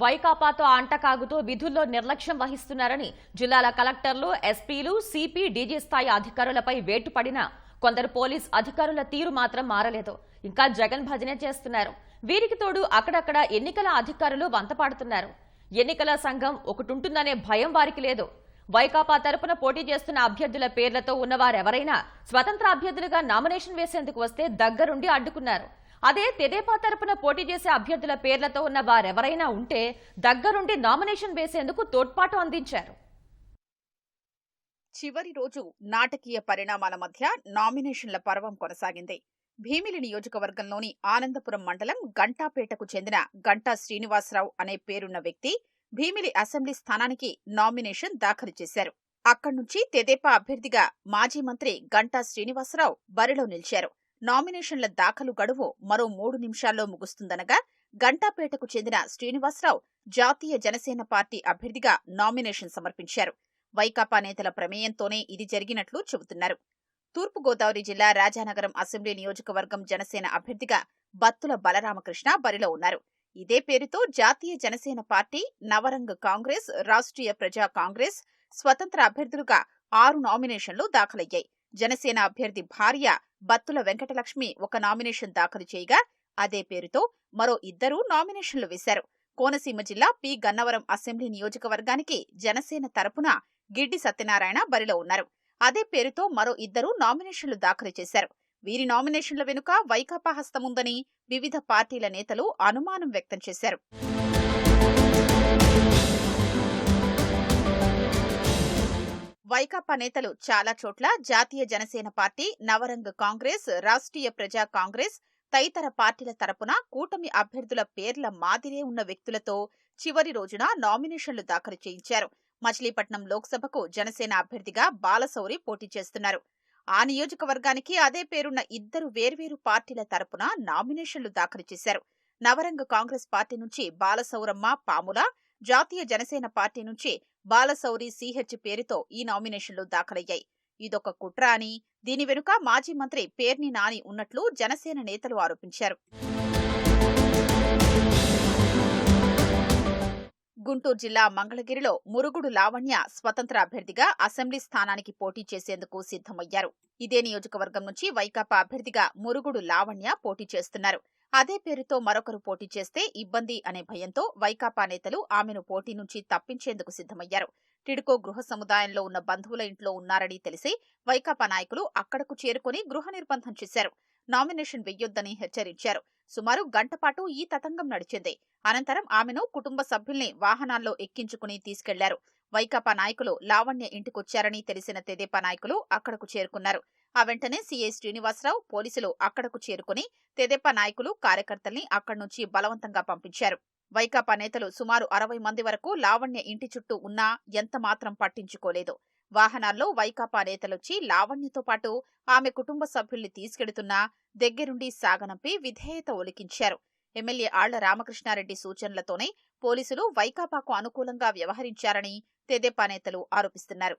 వైకాపాతో అంటకాగుతూ విధుల్లో నిర్లక్ష్యం వహిస్తున్నారని జిల్లాల కలెక్టర్లు ఎస్పీలు సిపి డీజీ స్థాయి అధికారులపై వేటు పడినా కొందరు పోలీస్ అధికారుల తీరు మాత్రం మారలేదు. ఇంకా జగన్ భజనే చేస్తున్నారు. వీరికి తోడు అక్కడక్కడ ఎన్నికల అధికారులు వంతపాడుతున్నారు. ఎన్నికల సంఘం ఒకటుంటుందనే భయం వారికి లేదు. వైకాపా తరపున పోటీ చేస్తున్న అభ్యర్థుల పేర్లతో ఉన్నవారెవరైనా స్వతంత్ర అభ్యర్థులుగా నామినేషన్ వేసేందుకు వస్తే దగ్గరుండి అడ్డుకున్నారు. అదే తెదేపా తరపున పోటీ చేసే అభ్యర్థుల పేర్లతో ఉన్న వారెవరైనా ఉంటే దగ్గరుండి నామినేషన్ వేసేందుకు తోడ్పాటు అందించారు. చివరి రోజు నాటకీయ పరిణామాల మధ్య నామినేషన్ల పర్వం కొనసాగింది. భీమిలి నియోజకవర్గంలోని ఆనందపురం మండలం గంటాపేటకు చెందిన గంటా శ్రీనివాసరావు అనే పేరున్న వ్యక్తి భీమిలి అసెంబ్లీ స్థానానికి నామినేషన్ దాఖలు చేశారు. అక్కడి నుంచి తెదేపా అభ్యర్థిగా మాజీ మంత్రి గంటా శ్రీనివాసరావు బరిలో నిలిచారు. నామినేషన్ల దాఖలు గడువు మరో మూడు నిమిషాల్లో ముగుస్తుందనగా గంటాపేటకు చెందిన శ్రీనివాసరావు జాతీయ జనసేన పార్టీ అభ్యర్థిగా నామినేషన్ సమర్పించారు. వైకాపా నేతల ప్రమేయంతోనే ఇది జరిగినట్లు చెబుతున్నారు. తూర్పుగోదావరి జిల్లా రాజానగరం అసెంబ్లీ నియోజకవర్గం జనసేన అభ్యర్థిగా బత్తుల బలరామకృష్ణ బరిలో ఉన్నారు. ఇదే పేరుతో Jatiya Janasena party Navrang Congress Rashtriya Praja Congress స్వతంత్ర అభ్యర్థులుగా ఆరు నామినేషన్లు దాఖలయ్యాయి. జనసేన అభ్యర్థి భార్య బత్తుల వెంకటలక్ష్మి ఒక నామినేషన్ దాఖలు చేయగా అదే పేరుతో మరో ఇద్దరు నామినేషన్లు వేశారు. కోనసీమ జిల్లా పి. గన్నవరం అసెంబ్లీ నియోజకవర్గానికి జనసేన తరపున గిడ్డి సత్యనారాయణ బరిలో ఉన్నారు. అదే పేరుతో మరో ఇద్దరు నామినేషన్లు దాఖలు చేశారు. వీరి నామినేషన్ల వెనుక వైకాపా హస్తముందని వివిధ పార్టీల నేతలు అనుమానం వ్యక్తం చేశారు. వైకాపా నేతలు చాలా చోట్ల Jatiya Janasena party Navrang Congress Rashtriya Praja Congress తదితర పార్టీల తరపున కూటమి అభ్యర్థుల పేర్ల మాదిరే ఉన్న వ్యక్తులతో చివరి రోజున నామినేషన్లు దాఖలు చేయించారు. మచిలీపట్నం లోక్సభకు జనసేన అభ్యర్థిగా బాలశౌరి పోటీ చేస్తున్నారు. ఆ నియోజకవర్గానికి అదే పేరున్న ఇద్దరు వేర్వేరు పార్టీల తరపున నామినేషన్లు దాఖలు చేశారు. నవరంగ కాంగ్రెస్ పార్టీ నుంచి బాలసౌరమ్మ పాముల జాతీయ జనసేన పార్టీ నుంచి బాలసౌరి సిహెచ్ పేరుతో ఈ నామినేషన్లు దాఖలయ్యాయి. ఇదొక కుట్ర అని దీని వెనుక మాజీ మంత్రి పేర్ని నాని ఉన్నట్లు జనసేన నేతలు ఆరోపించారు. గుంటూరు జిల్లా మంగళగిరిలో మురుగుడు లావణ్య స్వతంత్ర అభ్యర్థిగా అసెంబ్లీ స్థానానికి పోటీ చేసేందుకు సిద్ధమయ్యారు. ఇదే నియోజకవర్గం నుంచి వైకాపా అభ్యర్థిగా మురుగుడు లావణ్య పోటీ చేస్తున్నారు. అదే పేరుతో మరొకరు పోటీ చేస్తే ఇబ్బంది అనే భయంతో వైకాపా నేతలు ఆమెను పోటీ నుంచి తప్పించేందుకు సిద్ధమయ్యారు. టిడ్కో గృహ సముదాయంలో ఉన్న బంధువుల ఇంట్లో ఉన్నారని తెలిసి వైకాపా నాయకులు అక్కడకు చేరుకుని గృహ నిర్బంధం చేశారు. నామినేషన్ వెయ్యొద్దని హెచ్చరించారు. సుమారు గంట పాటు ఈ తతంగం నడిచింది. అనంతరం ఆమెను కుటుంబ సభ్యుల్ని వాహనాల్లో ఎక్కించుకుని తీసుకెళ్ళారు. వైకాపా నాయకులు లావణ్య ఇంటికొచ్చారని తెలిసిన తెదేపా నాయకులు అక్కడకు చేరుకున్నారు. ఆ వెంటనే సీఐ శ్రీనివాసరావు పోలీసులు అక్కడకు చేరుకుని తెదేపా నాయకులు కార్యకర్తల్ని అక్కడి నుంచి బలవంతంగా పంపించారు. వైకాపా నేతలు సుమారు అరవై మంది వరకు లావణ్య ఇంటి చుట్టూ ఉన్నా ఎంత మాత్రం పట్టించుకోలేదు. వాహనాల్లో వైకాపా నేతలొచ్చి లావణ్యతో పాటు ఆమె కుటుంబ సభ్యుల్ని తీసుకెడుతున్నా దగ్గరుండి సాగనంపి విధేయత ఒలికించారు. ఎమ్మెల్యే ఆళ్ళ రామకృష్ణారెడ్డి సూచనలతోనే పోలీసులు వైకాపాకు అనుకూలంగా వ్యవహరించారని తెదేపా నేతలు ఆరోపిస్తున్నారు.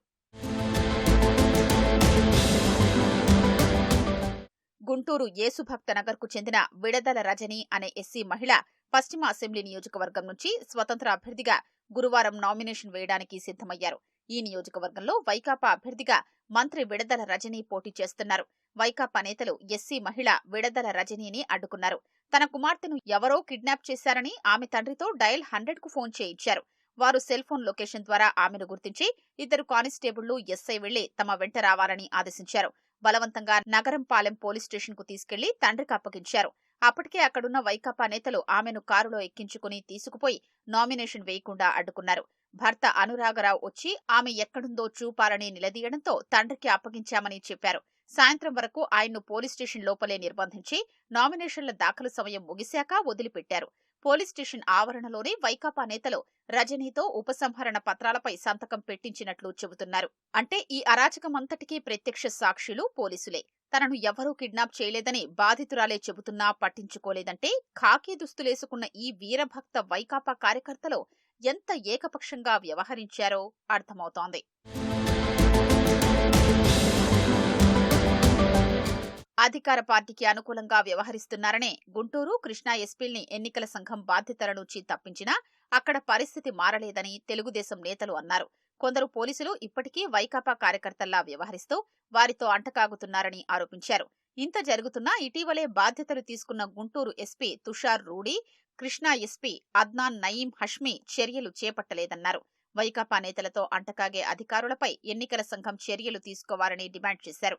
గుంటూరు యేసుభక్త నగర్కు చెందిన విడదల రజని అనే ఎస్సీ మహిళ పశ్చిమ అసెంబ్లీ నియోజకవర్గం నుంచి స్వతంత్ర అభ్యర్థిగా గురువారం నామినేషన్ వేయడానికి సిద్ధమయ్యారు. ఈ నియోజకవర్గంలో వైకాపా అభ్యర్థిగా మంత్రి విడదల రజనీ పోటీ చేస్తున్నారు. వైకాపా నేతలు ఎస్సీ మహిళ విడదల రజనీని అడ్డుకున్నారు. తన కుమార్తెను ఎవరో కిడ్నాప్ చేశారని ఆమె తండ్రితో డయల్ హండ్రెడ్కు ఫోన్ చేయించారు. వారు సెల్ ఫోన్ లొకేషన్ ద్వారా ఆమెను గుర్తించి ఇద్దరు కానిస్టేబుళ్ళు ఎస్ఐ వెళ్ళి తమ వెంట రావాలని ఆదేశించారు. బలవంతంగా నగరంపాలెం పోలీస్ స్టేషన్కు తీసుకెళ్ళి తండ్రికి అప్పగించారు. అప్పటికే అక్కడున్న వైకాపా నేతలు ఆమెను కారులో ఎక్కించుకుని తీసుకుపోయి నామినేషన్ వేయకుండా అడ్డుకున్నారు. భర్త అనురాగరావు వచ్చి ఆమె ఎక్కడుందో చూపాలని నిలదీయడంతో తండ్రికి అప్పగించామని చెప్పారు. సాయంత్రం వరకు ఆయన్ను పోలీస్ స్టేషన్ లోపలే నిర్బంధించి నామినేషన్ల దాఖలు సమయం ముగిశాక వదిలిపెట్టారు. పోలీస్ స్టేషన్ ఆవరణలోనే వైకాపా నేతలు రజనీతో ఉపసంహరణ పత్రాలపై సంతకం పెట్టించినట్లు చెబుతున్నారు. అంటే ఈ అరాచకమంతటికీ ప్రత్యక్ష సాక్షులు పోలీసులే. తనను ఎవరూ కిడ్నాప్ చేయలేదని బాధితురాలే చెబుతున్నా పట్టించుకోలేదంటే ఖాకీ దుస్తులేసుకున్న ఈ వీరభక్త వైకాపా కార్యకర్తలు ఎంత ఏకపక్షంగా వ్యవహరించారో అర్థమవుతోంది. అధికార పార్టీకి అనుకూలంగా వ్యవహరిస్తున్నారనే గుంటూరు కృష్ణా ఎస్పీల్ని ఎన్నికల సంఘం బాధ్యతల నుంచి తప్పించినా అక్కడ పరిస్థితి మారలేదని తెలుగుదేశం నేతలు అన్నారు. కొందరు పోలీసులు ఇప్పటికీ వైకాపా కార్యకర్తల్లా వ్యవహరిస్తూ వారితో అంటకాగుతున్నారని ఆరోపించారు. ఇంత జరుగుతున్నా ఇటీవలే బాధ్యతలు తీసుకున్న Guntur SP Tushar Rudy Krishna SP Adnan Nayeem Hashmi చర్యలు చేపట్టలేదన్నారు. వైకాపా నేతలతో అంటకాగే అధికారులపై ఎన్నికల సంఘం చర్యలు తీసుకోవాలని డిమాండ్ చేశారు.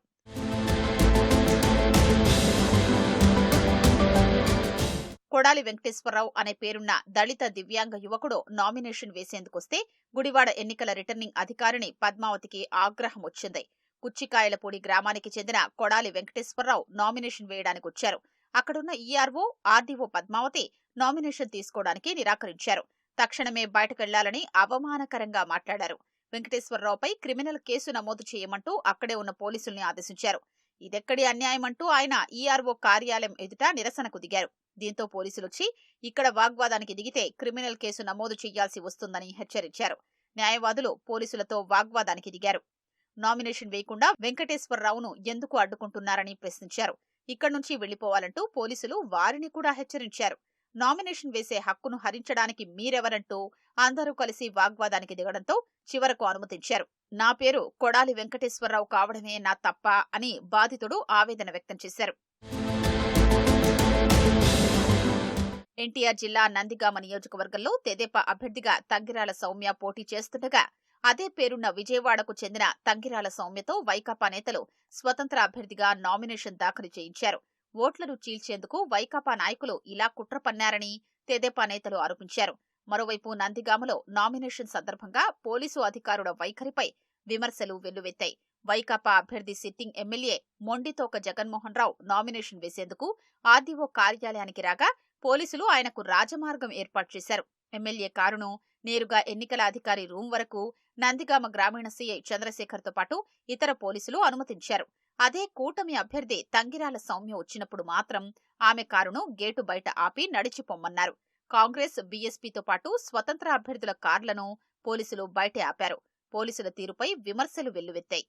కొడాలి వెంకటేశ్వరరావు అనే పేరున్న దళిత దివ్యాంగ యువకుడు నామినేషన్ వేసేందుకొస్తే గుడివాడ ఎన్నికల రిటర్నింగ్ అధికారిని పద్మావతికి ఆగ్రహం వచ్చింది. కుచ్చికాయలపూడి గ్రామానికి చెందిన కొడాలి వెంకటేశ్వరరావు నామినేషన్ వేయడానికి వచ్చారు అక్కడున్న ఈఆర్ఓ ఆర్డీఓ పద్మావతి నామినేషన్ తీసుకోవడానికి నిరాకరించారు. తక్షణమే బయటకెళ్ళాలని అవమానకరంగా మాట్లాడారు. వెంకటేశ్వరరావుపై క్రిమినల్ కేసు నమోదు చేయమంటూ అక్కడే ఉన్న పోలీసుల్ని ఆదేశించారు. ఇదెక్కడి అన్యాయమంటూ ఆయన ఈఆర్ఓ కార్యాలయం ఎదుట నిరసనకు దిగారు. దీంతో పోలీసులొచ్చి ఇక్కడ వాగ్వాదానికి దిగితే క్రిమినల్ కేసు నమోదు చేయాల్సి వస్తుందని హెచ్చరించారు. న్యాయవాదులు పోలీసులతో వాగ్వాదానికి దిగారు. నామినేషన్ వేయకుండా వెంకటేశ్వరరావును ఎందుకు అడ్డుకుంటున్నారని ప్రశ్నించారు. ఇక్కడి నుంచి వెళ్ళిపోవాలంటూ పోలీసులు వారిని కూడా హెచ్చరించారు. నామినేషన్ వేసే హక్కును హరించడానికి మీరెవరంటూ అందరూ కలిసి వాగ్వాదానికి దిగడంతో చివరకు అనుమతించారు. నా పేరు కొడాలి వెంకటేశ్వరరావు కావడమే నా తప్ప అని బాధితుడు ఆవేదన వ్యక్తం చేశారు. ఎన్టీఆర్ జిల్లా నందిగామ నియోజకవర్గంలో తెదేపా అభ్యర్థిగా తగ్గిరాల సౌమ్య పోటీ చేస్తుండగా అదే పేరున్న విజయవాడకు చెందిన తంగిరాల సౌమ్యతో వైకాపా నేతలు స్వతంత్ర అభ్యర్థిగా నామినేషన్ దాఖలు చేయించారు. ఓట్లను చీల్చేందుకు వైకాపా నాయకులు ఇలా కుట్ర పన్నారని తెదేపా నేతలు ఆరోపించారు. మరోవైపు నందిగామలో నామినేషన్ సందర్భంగా పోలీసు అధికారుల వైఖరిపై విమర్శలు వెల్లువెత్తాయి. వైకాపా అభ్యర్థి sitting MLA Mondithoka Jaganmohan Rao nomination వేసేందుకు ఆర్డీఓ కార్యాలయానికి రాగా పోలీసులు ఆయనకు రాజమార్గం ఏర్పాటు చేశారు. ఎమ్మెల్యే కారును నేరుగా ఎన్నికల అధికారి రూం వరకు నందిగామ గ్రామీణ సీఐ చంద్రశేఖర్తో పాటు ఇతర పోలీసులు అనుమతించారు. అదే కూటమి అభ్యర్థి తంగిరాల సౌమ్య వచ్చినప్పుడు మాత్రం ఆమె కారును గేటు బయట ఆపి నడిచిపోమ్మన్నారు కాంగ్రెస్ బీఎస్పీతో పాటు స్వతంత్ర అభ్యర్థుల కార్లను పోలీసులు బయటే ఆపారు. పోలీసుల తీరుపై విమర్శలు వెల్లువెత్తాయి.